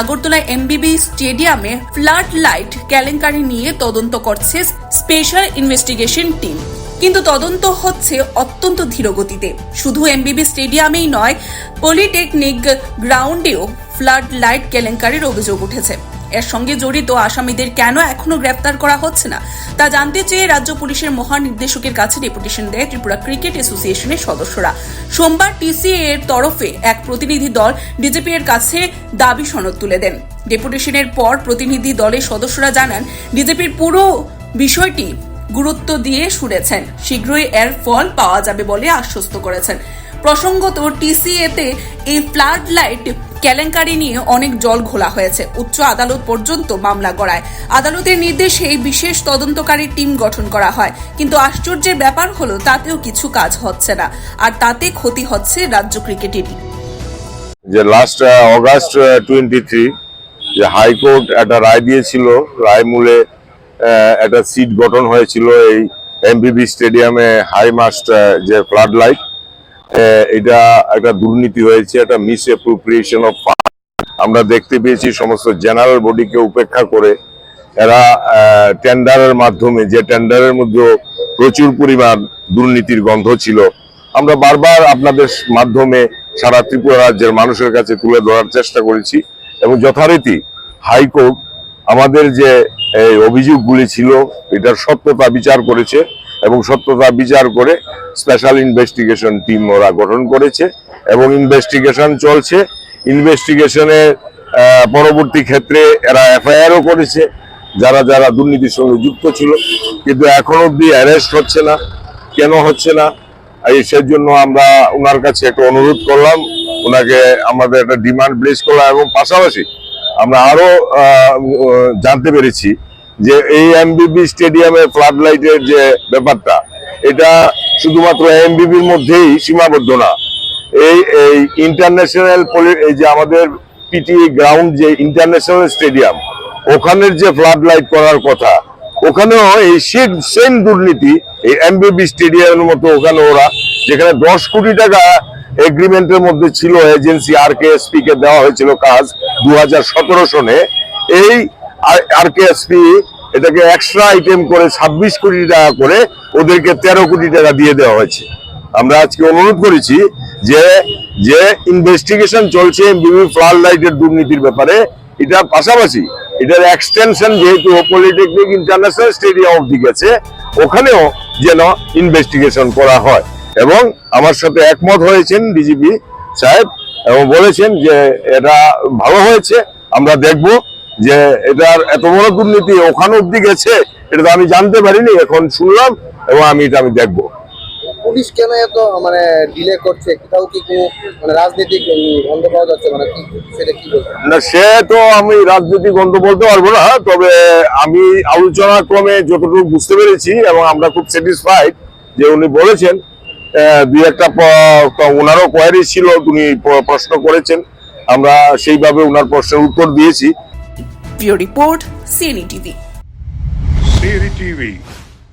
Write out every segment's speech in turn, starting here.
আগরতলা এমবিবি স্টেডিয়ামে flood light কেলেঙ্কারি নিয়ে তদন্ত করছে স্পেশাল ইনভেস্টিগেশন টিম। কিন্তু তদন্ত হচ্ছে অত্যন্ত ধীরগতিতে। শুধু এমবিবি স্টেডিয়ামেই নয়, পলিটেকনিক গ্রাউন্ডেও ফ্লাড লাইট কেলেঙ্কারির অভিযোগ উঠেছে। এর সঙ্গে জড়িত আসামিদের কেন এখনও গ্রেপ্তার করা হচ্ছে না, তা জানতে চেয়ে রাজ্য পুলিশের মহানির্দেশকের কাছে ডেপুটেশন দেয় ত্রিপুরা ক্রিকেট অ্যাসোসিয়েশনের সদস্যরা। সোমবার টিসিএ এর তরফে এক প্রতিনিধি দল ডিজিপি এর কাছে দাবি সনদ তুলে দেন। ডেপুটেশনের পর প্রতিনিধি দলের সদস্যরা জানান, ডিজিপির পুরো বিষয়টি গুরুত্ব দিয়ে শুনেছেন। শীঘ্রই এর ফল পাওয়া যাবে বলে আশ্বস্ত করেছেন। প্রসঙ্গত, টিসিএতে এই ফ্লাড লাইট কেলেঙ্কারি নিয়ে অনেক জল ঘোলা হয়েছে। উচ্চ আদালত পর্যন্ত মামলা গড়ায়। আদালতের নির্দেশে এই বিশেষ তদন্তকারী টিম গঠন করা হয়। কিন্তু আশ্চর্যের ব্যাপার হলো, তাতেও কিছু কাজ হচ্ছে না। আর তাতে ক্ষতি হচ্ছে রাজ্য ক্রিকেটেরই যে লাস্ট অগাস্ট টোয়েন্টি থ্রি যে হাইকোর্ট একটা রায় দিয়েছিল রায় মূলে একটা সিট গঠন হয়েছিল এই এমবিবি স্টেডিয়ামে হাই মাস্ট যে ফ্লাড লাইট এটা একটা দুর্নীতি হয়েছে, একটা মিস অ্যাপ্রোপ্রিয়েশন অফ আমরা দেখতে পেয়েছি সমস্ত জেনারেল বডিকে উপেক্ষা করে এরা টেন্ডারের মাধ্যমে, যে টেন্ডারের মধ্যে প্রচুর পরিমাণ দুর্নীতির গন্ধ ছিল। আমরা বারবার আপনাদের মাধ্যমে সারা ত্রিপুরা রাজ্যের মানুষের কাছে তুলে ধরার চেষ্টা করেছি এবং যথারীতি হাইকোর্ট আমাদের যে এই অভিযোগগুলি ছিল এটার সত্যতা বিচার করেছে এবং সত্যতা বিচার করে স্পেশাল ইনভেস্টিগেশন টিম ওরা গঠন করেছে এবং ইনভেস্টিগেশন চলছে। ইনভেস্টিগেশনের পরবর্তী ক্ষেত্রে এরা এফআইআরও করেছে, যারা যারা দুর্নীতির সঙ্গে যুক্ত ছিল। কিন্তু এখন অব্দি অ্যারেস্ট হচ্ছে না। কেন হচ্ছে না? এই সেজন্য আমরা ওনার কাছে একটা অনুরোধ করলাম। ওনাকে আমাদের একটা ডিমান্ড প্লেস করলাম এবং পাশাপাশি আমরা আরও জানতে পেরেছি যে এই এমবিবি স্টেডিয়ামে ফ্লাড লাইটের যে ব্যাপারটা, এটা শুধুমাত্র এমবিবির মধ্যেই সীমাবদ্ধ না। এই এই ইন্টারন্যাশনাল এই যে আমাদের পিটি গ্রাউন্ড যে ইন্টারন্যাশনাল স্টেডিয়াম ওখানের যে ফ্লাড লাইট করার কথা, ওখানেও এই সেম দুর্নীতি এই এমবিবি স্টেডিয়ামের মতো ওখানে ওরা, যেখানে দশ কোটি টাকা এগ্রিমেন্টের মধ্যে ছিল এজেন্সি আর কে এসপি কে দেওয়া হয়েছিল কাজ দু হাজার সতেরো সনে। এই আর কে এসপি এটাকে এক্সট্রা আইটেম করে ছাব্বিশ কোটি টাকা করে ওদেরকে তেরো কোটি টাকা দিয়ে দেওয়া হয়েছে। আমরা আজকে অনুরোধ করেছি যে যে ইনভেস্টিগেশন চলছে বিবি ফ্লাড লাইটের দুর্নীতির ব্যাপারে এটার পাশাপাশি এটার এক্সটেনশন যেহেতু পলিটেকনিক ইন্টারন্যাশনাল স্টেডিয়াম অব্দি গেছে, ওখানেও যেন ইনভেস্টিগেশন করা হয়। এবং আমার সাথে একমত হয়েছেন ডিজিপি সাহেব এবং বলেছেন যে এটা ভালো হয়েছে আমরা দেখব যে এটার এত বড় দুর্নীতি ওখানে অব্দি গেছে এটা তো আমি জানতে পারিনি এখন শুনলাম এবং আমি এটা আমি দেখব। পুলিশ কেন এত মানে ডিলে করছে? কোথাও কি মানে রাজনৈতিক গন্ধ পাওয়া যাচ্ছে? মানে সেটা কি না সে তো আমি রাজনৈতিক গন্ধ বলতে পারব না তবে আমি আলোচনা ক্রমে যতটুকু বুঝতে পেরেছি এবং আমরা খুব স্যাটিসফাইড যে উনি বলেছেন দুই একটা ওনারও কোয়ারি ছিল উনি প্রশ্ন করেছেন। আমরা সেইভাবে ওনার প্রশ্নের উত্তর দিয়েছি। প্রিয় report CNE TV CNE TV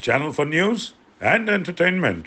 channel for news and entertainment.